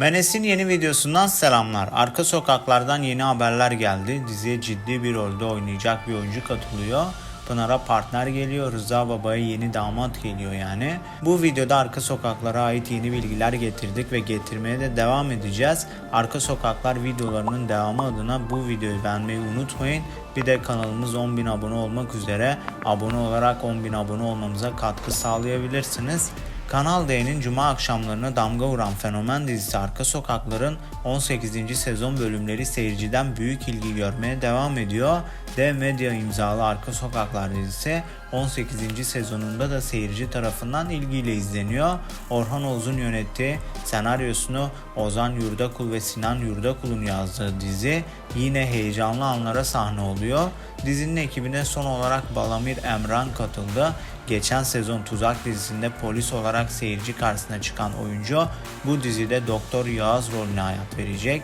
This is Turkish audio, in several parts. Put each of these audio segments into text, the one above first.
Menes'in yeni videosundan selamlar. Arka sokaklardan yeni haberler geldi. Diziye ciddi bir rolde oynayacak bir oyuncu katılıyor. Pınar'a partner geliyor, Rıza Baba'ya yeni damat geliyor yani. Bu videoda arka sokaklara ait yeni bilgiler getirdik ve getirmeye de devam edeceğiz. Arka sokaklar videolarının devamı adına bu videoyu beğenmeyi unutmayın. Bir de kanalımız 10.000 abone olmak üzere. Abone olarak 10.000 abone olmamıza katkı sağlayabilirsiniz. Kanal D'nin Cuma akşamlarına damga vuran fenomen dizisi Arka Sokaklar'ın 18. sezon bölümleri seyirciden büyük ilgi görmeye devam ediyor. Dev Medya imzalı Arka Sokaklar dizisi 18. sezonunda da seyirci tarafından ilgiyle izleniyor. Orhan Oğuz'un yönettiği senaryosunu Ozan Yurdakul ve Sinan Yurdakul'un yazdığı dizi yine heyecanlı anlara sahne oluyor. Dizinin ekibine son olarak Balamir Emran katıldı. Geçen sezon Tuzak dizisinde polis olarak seyirci karşısına çıkan oyuncu bu dizide Doktor Yağız rolüne hayat verecek.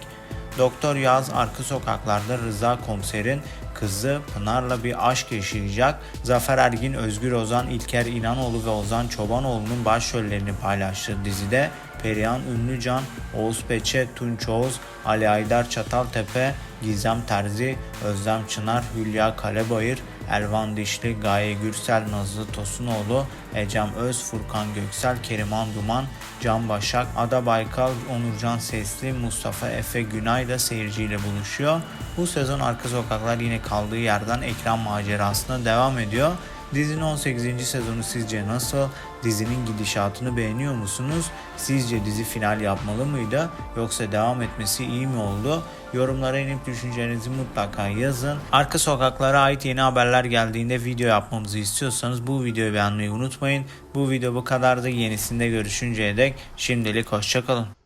Doktor Yağız arka sokaklarda Rıza komiserin kızı Pınar'la bir aşk yaşayacak. Zafer Ergin, Özgür Ozan, İlker İnanoğlu ve Ozan Çobanoğlu'nun başrollerini paylaştığı dizide Perihan Ünlücan, Oğuz Peçe, Tunç Oğuz, Ali Aydar Çataltepe, Gizem Terzi, Özlem Çınar, Hülya Kalebayır, Elvan Dişli, Gaye Gürsel, Nazlı Tosunoğlu, Ecem Öz, Furkan Göksel, Keriman Duman, Can Başak, Ada Baykal, Onurcan Sesli, Mustafa Efe Günay da seyirciyle buluşuyor. Bu sezon Arka Sokaklar yine kaldığı yerden ekran macerasına devam ediyor. Dizinin 18. sezonu sizce nasıl? Dizinin gidişatını beğeniyor musunuz? Sizce dizi final yapmalı mıydı? Yoksa devam etmesi iyi mi oldu? Yorumlara inip düşüncelerinizi mutlaka yazın. Arka sokaklara ait yeni haberler geldiğinde video yapmamızı istiyorsanız bu videoyu beğenmeyi unutmayın. Bu video bu kadardı. Yenisinde görüşünceye dek şimdilik hoşçakalın.